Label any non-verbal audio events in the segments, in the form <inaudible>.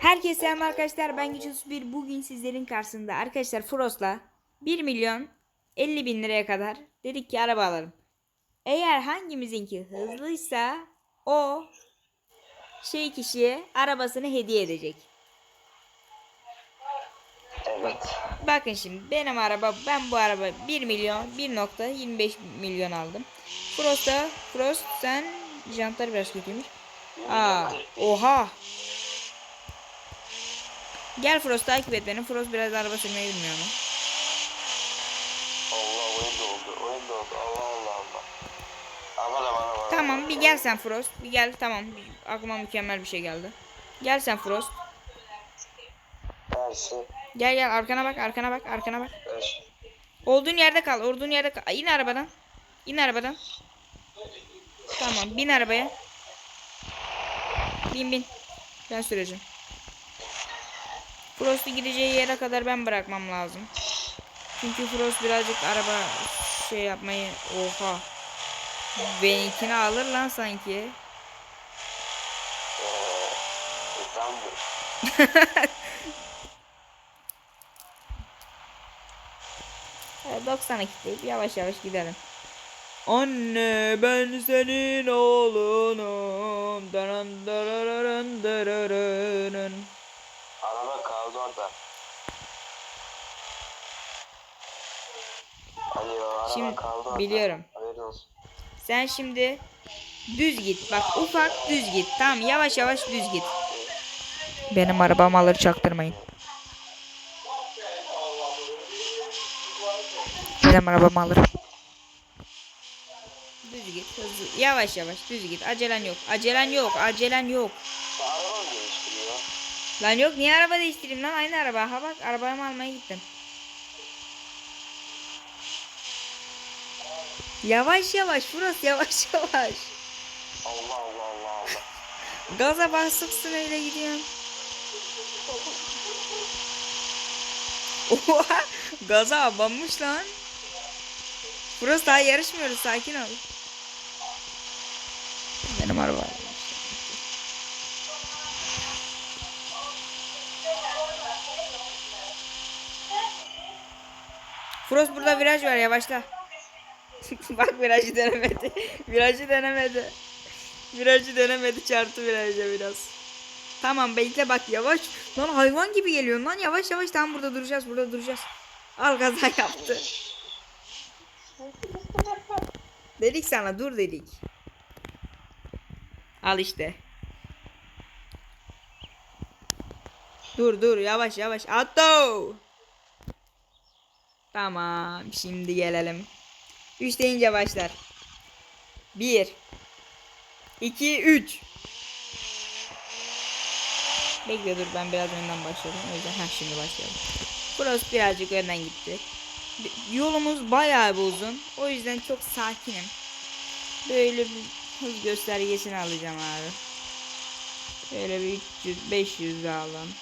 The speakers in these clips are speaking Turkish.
Herkese selam arkadaşlar ben Güç bir bugün sizlerin karşısında arkadaşlar Frost'la 1 milyon 50 bin liraya kadar dedik ki araba alalım. Eğer hangimizinki hızlıysa o şey kişiye arabasını hediye edecek. Evet. Bakın şimdi benim araba ben bu araba 1 milyon 1.25 milyon aldım. Frost'a Frost sen jantlar biraz kötüymüş. Aa oha. Gel Frost takip et beni. Frost biraz araba sürmeyi bilmiyor mu? Allah oyun doldu. Oyun doldu. Allah Allah Allah. Aman aman aman. Tamam bir gel sen Frost. Bir gel tamam. Bir- Aklıma mükemmel bir şey geldi. Gel sen Frost. Şey. Gel gel arkana bak arkana bak arkana bak. Şey. Olduğun yerde kal. Olduğun yerde kal. İn arabadan. İn arabadan. Tamam bin arabaya. Bin bin. Ben süreceğim. Frost'u gideceği yere kadar ben bırakmam lazım. Çünkü Frost birazcık araba şey yapmayı oha. Benimkini alır lan sanki. Evet, 90'a kilitleyip yavaş yavaş gidelim. Anne ben senin oğlunum. Daran darararın darararın. Araba Şimdi biliyorum. Sen şimdi düz git. Bak ufak düz git. Tamam yavaş yavaş düz git. Benim arabamı alır çaktırmayın. Benim arabamı alır. Düz git hızlı. Yavaş yavaş düz git. Acelen yok. Acelen yok. Acelen yok. Lan yok niye araba değiştireyim lan aynı araba. Ha bak arabamı almaya gittim. Yavaş yavaş burası yavaş <laughs> yavaş. Allah Allah Allah Allah. Gaza basıksın öyle gidiyorsun. Oha gaza abanmış lan. Burası daha yarışmıyoruz sakin ol. Benim araba. Frost burada viraj var yavaşla. <laughs> Bak virajı denemedi. Virajı denemedi. Virajı denemedi çarptı viraja biraz. Tamam bekle bak yavaş. Lan hayvan gibi geliyorsun lan yavaş yavaş tamam burada duracağız burada duracağız. Al gaza yaptı. dedik sana dur dedik. Al işte. Dur dur yavaş yavaş. Atto. Tamam şimdi gelelim. 3 deyince başlar. 1 2 3 Bekle dur ben biraz önden başladım. O yüzden ha şimdi başlayalım. Burası birazcık önden gitti. Yolumuz bayağı bir uzun. O yüzden çok sakinim. Böyle bir hız göstergesini alacağım abi. Böyle bir 300 500 daha alalım.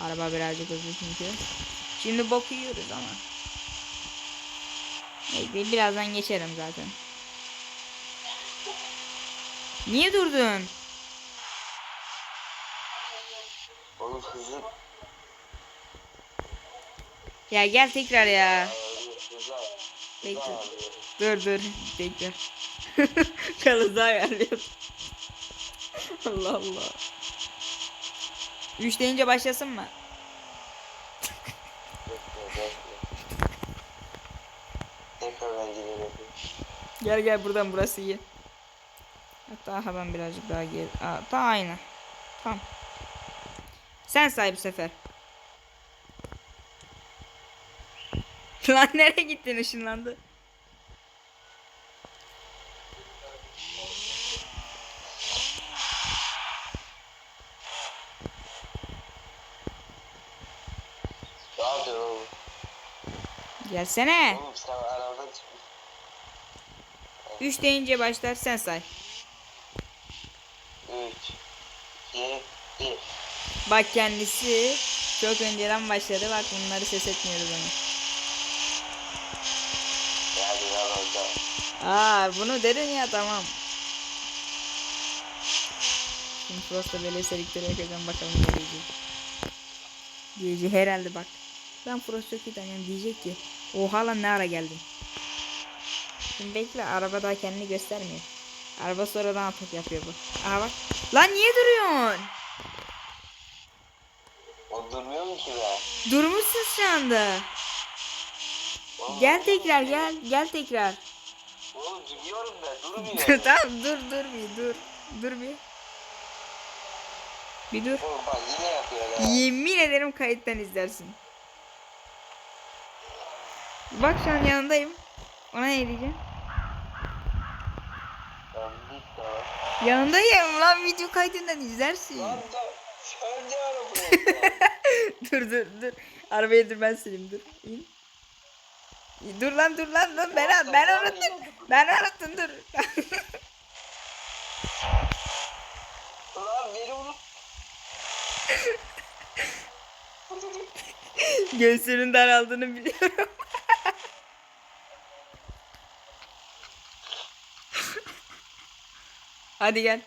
Araba birazcık hızlı çünkü. Şimdi boku yiyoruz ama. Bekle birazdan geçerim zaten. Niye durdun? Hızı Ya gel tekrar ya. Bekle. Dur dur. <laughs> Bekle. <laughs> Kalıza ayarlıyorum. <laughs> Allah Allah. Üç deyince başlasın mı? Bekle bekle. Ben gidelim. Gel gel buradan burası iyi. Hatta ha ben birazcık daha geri. Aa, ta aynı. Tamam. Sen say bu sefer. <laughs> Lan nereye gittin ışınlandı? Gelsene. Oğlum. 3 deyince başlar sen say. 3 2 1 Bak kendisi çok önceden başladı. Bak bunları ses etmiyoruz hocam. Aa bunu dedin ya tamam. Şimdi Frost'la böyle selektörü yakacağım bakalım ne diyecek. Diyecek herhalde bak. Ben Frost çok iyi tanıyorum diyecek ki. Oha lan ne ara geldin. Şimdi bekle araba daha kendini göstermiyor. Araba sonradan atak yapıyor bu. Aha bak. Lan niye duruyorsun? O durmuyor mu ki be? Durmuşsun şu anda. Oğlum, Gel tekrar gel. Gel tekrar. Oğlum gidiyorum ben durmuyor. tamam dur dur bir dur. Dur bir. Bir dur. Oğlum bak yine yapıyor ya. Yemin ederim kayıttan izlersin. Bak şu an yanındayım. Ona ne diyeceğim? Yanındayım lan video kaydından izlersin. Lan da buraya? <laughs> dur dur dur. Arabayı dur ben sileyim dur. İn. Dur lan dur lan dur ben ben unuttum. Ben unuttum dur. Lan beni unut. Göğsünün daraldığını biliyorum. Hadi gel.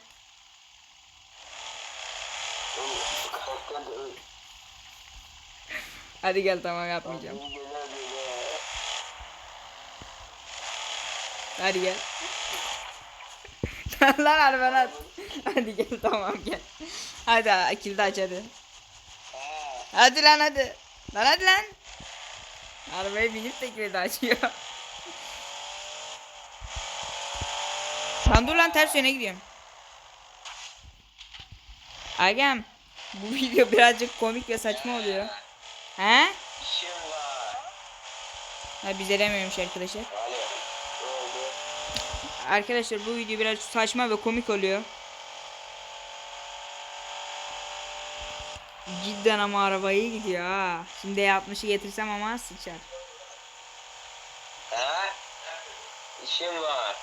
Hadi gel tamam yapmayacağım. Hadi gel. <laughs> lan arabanı at. Hadi gel tamam gel. Hadi kilidi aç hadi. Ha. Hadi lan hadi. Lan hadi lan. Arabaya binip de kilidi açıyor. Lan dur lan ters yöne gidiyorum. Agam. Bu video birazcık komik ve saçma oluyor. He? Ha biz edemiyormuş arkadaşlar. Arkadaşlar bu video biraz saçma ve komik oluyor. Cidden ama araba iyi gidiyor ha. Şimdi 60'ı getirsem ama sıçar. Ha? İşim var.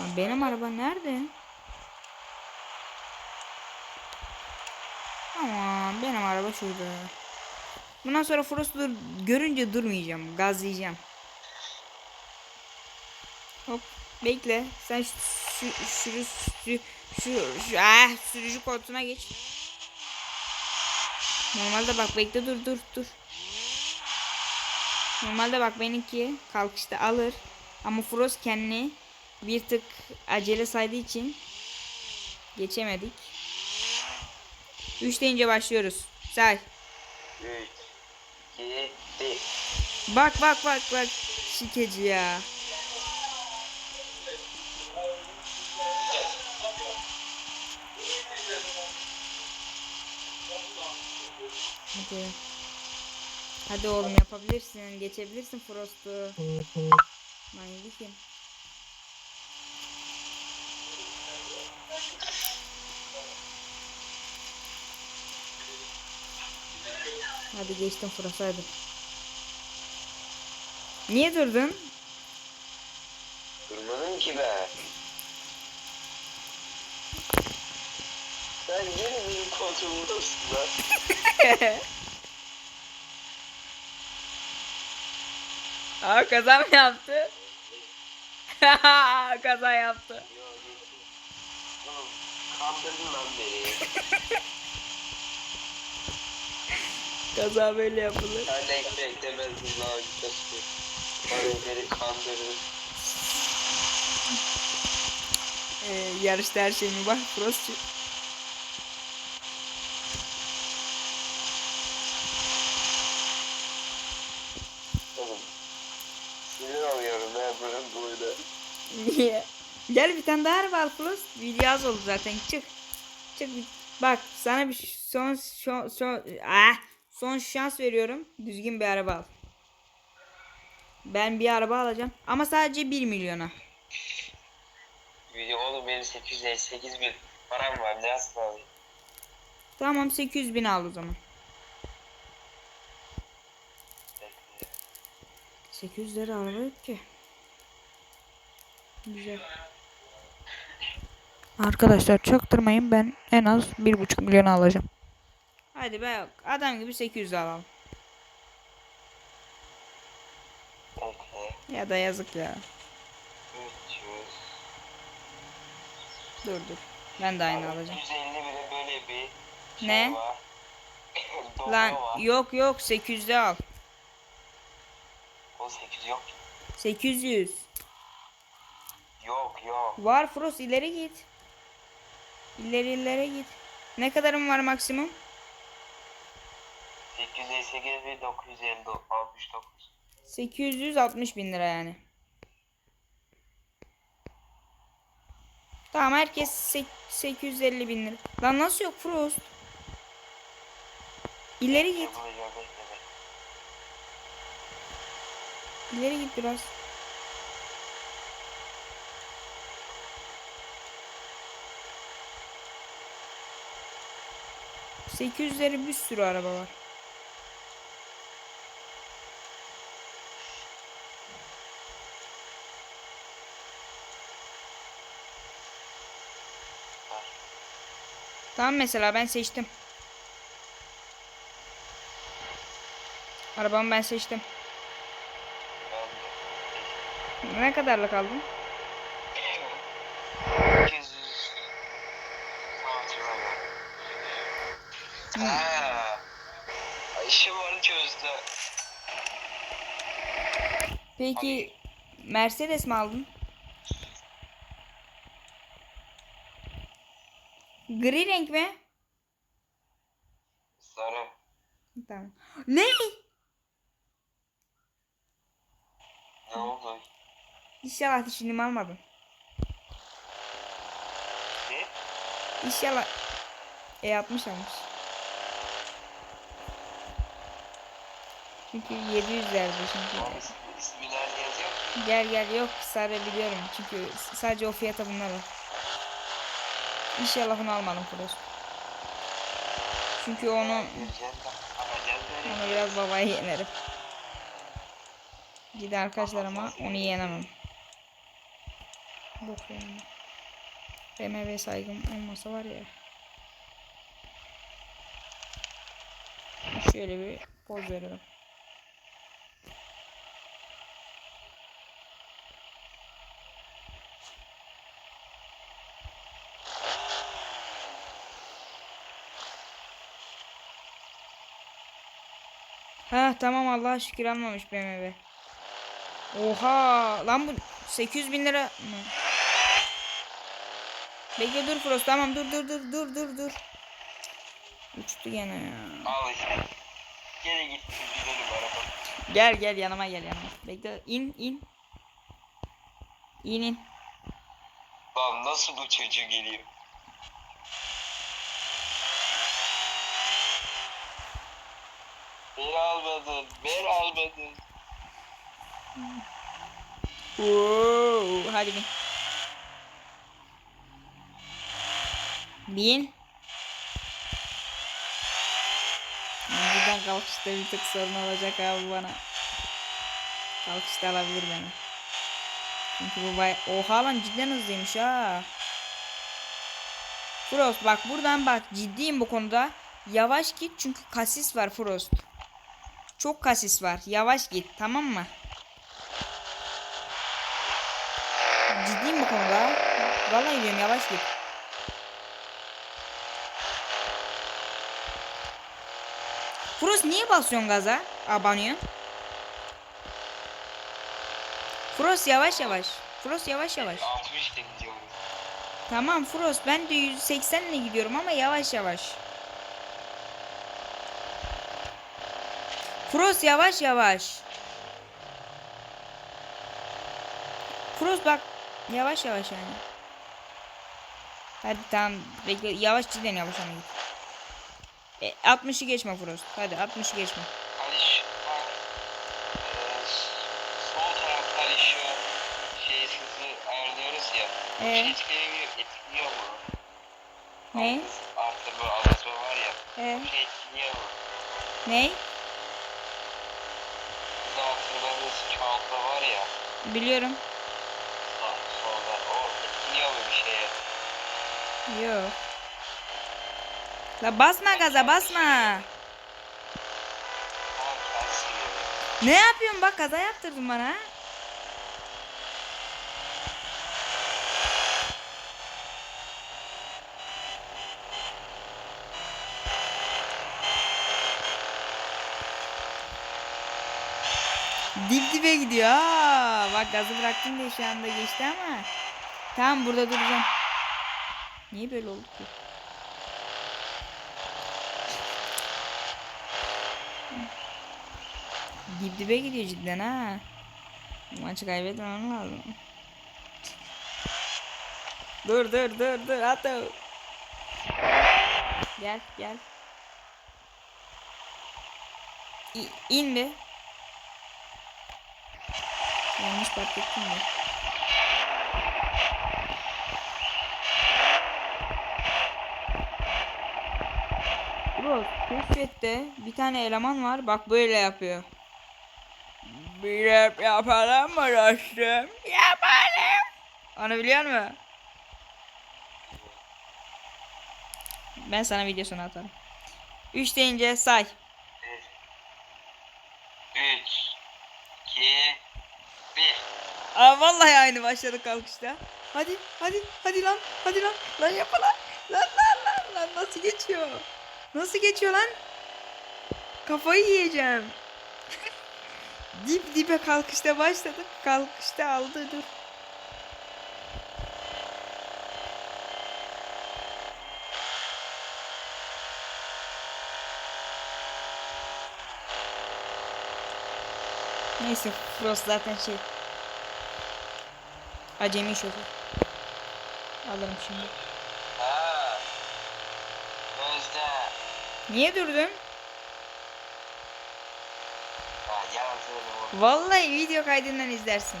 Lan benim araba nerede? Aman benim araba şurada. Bundan sonra Frost'u dur- görünce durmayacağım. Gazlayacağım. Hop bekle. Sen şu şu şu şu şu, şu ah, sürücü koltuğuna geç. Normalde bak bekle dur dur dur. Normalde bak benimki kalkışta alır. Ama Frost kendini bir tık acele saydığı için geçemedik. 3 deyince başlıyoruz. Say. 3 2 1 Bak bak bak bak. Şikeci ya. Hadi. Hadi oğlum yapabilirsin. Geçebilirsin Frost'u. Manyekim. Hadi geçtim hadi. Niye durdun? Durmadım ki ben. Sen gene benim kontrolümdesin lan. <laughs> Aa kaza mı yaptı? <laughs> kaza yaptı. Oğlum kandırdın lan beni. <laughs> Kaza böyle yapılır. Sen de hiç beklemezdin lan keşke. Bana beni kandırdın. Ee, yarışta her şey mi var? Frostçu. Oğlum. Sinir oluyorum ben bunun böyle. Niye? Gel bir tane daha al Frost. Video az oldu zaten. Çık. Çık. Bak sana bir son son son ah, son şans veriyorum. Düzgün bir araba al. Ben bir araba alacağım ama sadece 1 milyona. Video oğlum benim 858 bin param var ne asla alayım. Tamam 800 bin al o zaman. 800 lira araba yok ki. Güzel. Arkadaşlar çaktırmayın ben en az 1,5 milyon alacağım. Hadi be adam gibi 800 alalım. Ya da yazık ya. 300 Dur dur. Ben de aynı alacağım. 150 bile böyle bir şey Ne? <laughs> Lan var. yok yok 800'de al. O 8 yok. 800. Yok yok. Var Frost ileri git. İleri ileri git. Ne kadarım var maksimum? 858 bir 969. 860 bin lira yani. Tamam herkes sek- 850 bin lira. Lan nasıl yok Frost? İleri git. İleri git biraz. Sekiz yüzleri bir sürü araba var. Tamam mesela ben seçtim. Arabamı ben seçtim. Ne kadarlık aldın? 800. Tamam hatırlamıyorum. Ha. İşim vardı çözdü. Peki Mercedes mi aldın? Gri renk mi? Sarı. Tamam. Ne? Ne oldu? İnşallah düşündüğümü almadın. Ne? İnşallah E60 almış. Çünkü 700 verdi çünkü. Gel gel yok sarı biliyorum çünkü sadece o fiyata bunlar var. İnşallah onu almadım Frost. Çünkü onu onu biraz babaya yenerim. Gidi arkadaşlar ama onu yenemem. Bok yani. BMW saygım olmasa var ya. Şöyle bir poz veriyorum. Ha tamam Allah'a şükür almamış BMW. Oha lan bu 800 bin lira mı? Bekle dur Frost tamam dur dur dur dur dur dur. Uçtu gene ya. Al işte. Gene gitti araba. Gel gel yanıma gel yanıma. Bekle in in. İn in. Lan nasıl bu çocuğu geliyor? Beni almadın, beni almadın. Oo, hadi bin. Bin. Buradan kalkışta bir tık sorun olacak abi bana. Kalkışta alabilir beni. Çünkü bu bay... Oha lan cidden hızlıymış ha. Frost bak buradan bak ciddiyim bu konuda. Yavaş git çünkü kasis var Frost. Çok kasis var. Yavaş git tamam mı? Ciddiyim bu konuda. Vallahi diyorum yavaş git. Frost niye basıyorsun gaza? Abanıyorsun. Frost yavaş yavaş. Frost yavaş yavaş. 60 ile gidiyorum. Tamam Frost ben de 180 ile gidiyorum ama yavaş yavaş. Frost yavaş yavaş. Frost bak yavaş yavaş yani. Hadi tamam bekle yavaş cidden yavaş ama git. E, 60'ı geçme Frost. Hadi 60'ı geçme. Ee, şey. Bu Ee? Ne? Hız Artırma, azaltma var ya. E, Bu şey ne? Hız hız çoğaltma var ya. Biliyorum. Sağ, solda. O etkiliyor mu bir şeye? Yok. La basma gaza basma. Gidiyor. Ne yapıyorsun bak kaza yaptırdın bana. ha? Dip dibe gidiyor. Aa, bak gazı bıraktım diye şu anda geçti ama. Tamam burada duracağım. Niye böyle oldu ki? Dip dibe gidiyor cidden ha. Maçı kaybetmem lazım. Dur dur dur dur hatta. Gel gel. İ, in bir. Yanlış ettim de. Bro keşfette bir tane eleman var bak böyle yapıyor. Bir rap yapalım mı dostum? Yapalım. Onu biliyor musun? Ben sana videosunu atarım. 3 deyince say. 3 2 1 Aa vallahi aynı başladık kalkışta. Hadi hadi hadi lan hadi lan lan yapma lan. Lan lan lan lan nasıl geçiyor? Nasıl geçiyor lan? Kafayı yiyeceğim. <laughs> Dip dibe kalkışta başladık. Kalkışta aldı dur. Neyse Frost zaten şey Acemi şoför. Alırım şimdi. Gözde. Niye durdun? Vallahi video kaydından izlersin. <laughs>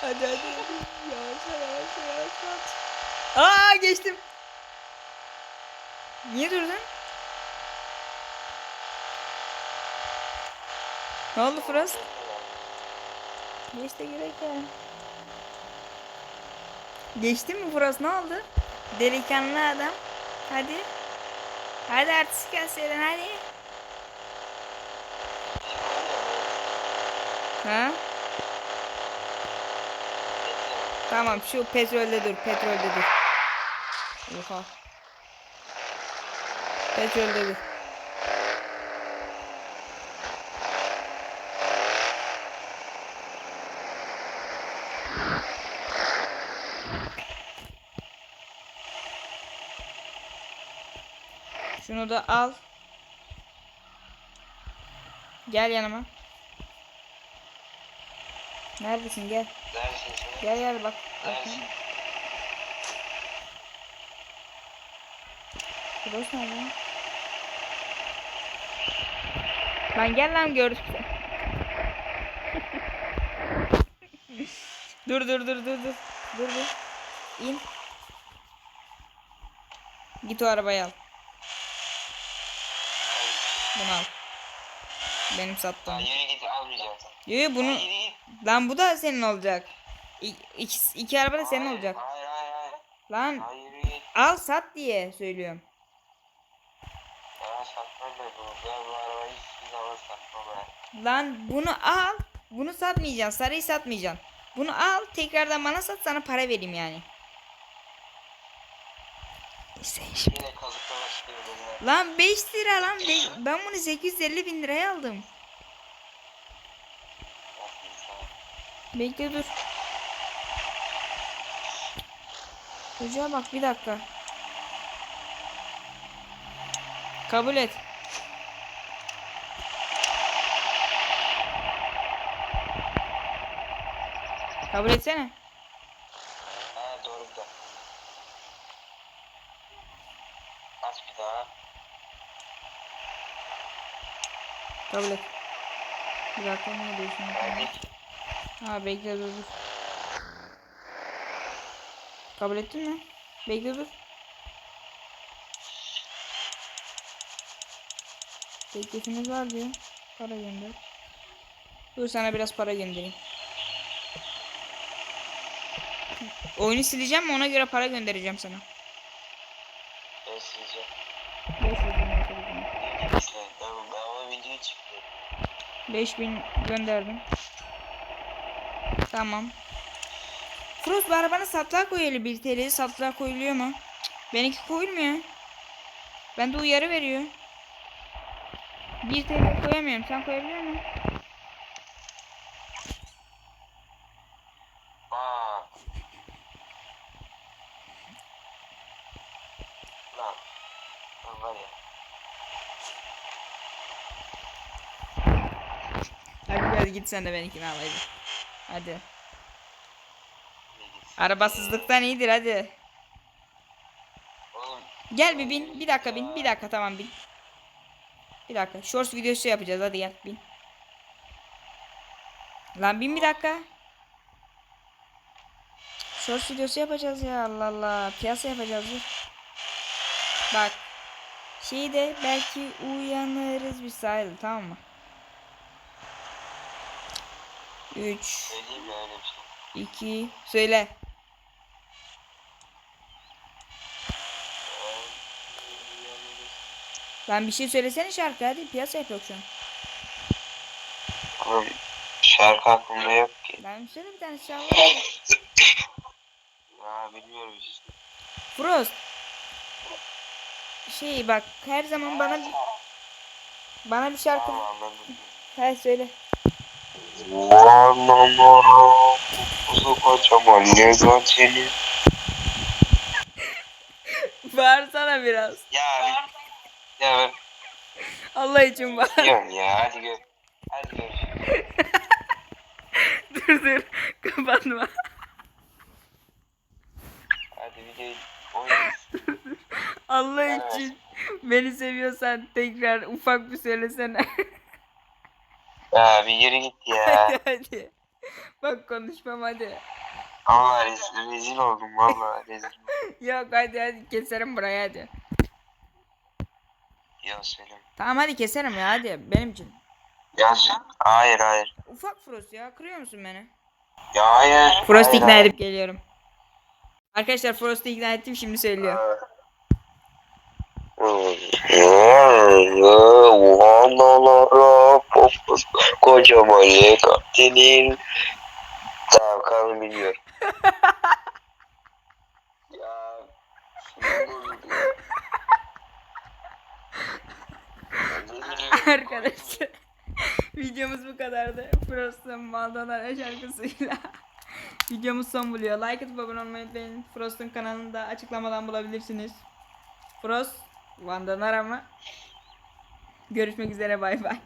Hadi hadi yavaş yavaş yavaş. Aa geçtim. Niye durdun? Ne oldu Frost? Geçti gereken. Geçti mi Frost ne oldu? Delikanlı adam. Hadi. Hadi artistik gelseydin hadi. Ha? Tamam şu petrolde dur petrolde dur. Oha. Petrolde dur. Şunu da al. Gel yanıma. Neredesin gel. Neredesin? Gel gel bak. Neredesin? Burası lan? Lan gel lan gördüm seni. <laughs> dur dur dur dur dur. Dur dur. İn. Git o arabayı al. Bunu al. Benim sattığım. yürü git almayacağım. Bunu Yürü git. lan bu da senin olacak. İ- iki, iki araba da senin Hayır, olacak. Hayır hayır hayır. Lan Hayır al sat diye söylüyorum. Ya satma be bu. Ben bu arabayı hiçbir zaman satmam ben. Lan bunu al. Bunu satmayacaksın. Sarıyı satmayacaksın. Bunu al. Tekrardan bana sat sana para vereyim yani. Sen şimdi. Yine kazıklamak istiyorum ya. Lan 5 lira lan. Be- ben bunu 850 bin liraya aldım. Bekle dur. Çocuğa bak bir dakika. Kabul et. Kabul etsene. Ha doğru da. Aç bir daha. Kabul et. Bir dakika ne diyorsun? Ha bekle dur dur. Kabul ettin mi? Bekle dur. Teklifiniz var diyor. Para gönder. Dur sana biraz para göndereyim. Oyunu sileceğim ona göre para göndereceğim sana. Ben sileceğim. 500 bin göndereceğim. İşte ben, ben o video çıktı. 5000 gönderdim. Tamam. Frost bu arabanın satlığa koyuyor. 1 TL'ye satlığa koyuluyor mu? Benimki koyulmuyor. Bende uyarı veriyor. 1 TL koyamıyorum. Sen koyabiliyor musun? Aa. Lan. Lan var ya. Hadi hadi git sen de benimkini al hadi. Hadi. Arabasızlıktan iyidir hadi. Oğlum Gel bir bin. Bir dakika bin. Bir dakika tamam bin. Bir dakika. Shorts videosu yapacağız. Hadi gel bin. Lan bin bir dakika. Shorts videosu yapacağız ya Allah Allah. Piyasa yapacağız. dur. Bak. Şeyi de belki uyanırız bir sahil tamam mı? 3 söyleyeyim mi öyle bir şey? 2 Söyle. Lan bir şey söylesene şarkı hadi piyasa yapıyor şu an. Oğlum şarkı aklımda yok ki. Lan söyle bir tane şarkı. Ya bilmiyorum işte. Frost. Şey bak her zaman bana bana bir şarkı Tamam anladım. He söyle. Bağırsana biraz. Ya. Ya ben Allah için bağır. diyorum ya hadi gör. Hadi gör. <laughs> dur dur. Kapatma. Hadi videoyu oynayın. Allah Evet. için beni seviyorsan tekrar ufak bir söylesene. Ya bir yere git ya. <laughs> hadi. Bak konuşmam hadi. Allah rezil, rezil oldum valla rezil. <laughs> Yok hadi hadi keserim burayı hadi. Ya söyle. Tamam hadi keserim ya hadi benim için. Ya söyle. Hayır hayır. Ufak Frost ya kırıyor musun beni? Ya hayır. Frost hayır, ikna hayır. edip geliyorum. Arkadaşlar Frost'u ikna ettim şimdi söylüyor. Popus kocaman yekatinin Tamam kalın biliyor. <laughs> ya Arkadaşlar <laughs> videomuz bu kadardı. Frost'un Maldonado şarkısıyla <laughs> videomuz son buluyor. Like atıp abone olmayı unutmayın. Frost'un kanalını da açıklamadan bulabilirsiniz. Frost, Vandanara mı? Görüşmek üzere bay bay.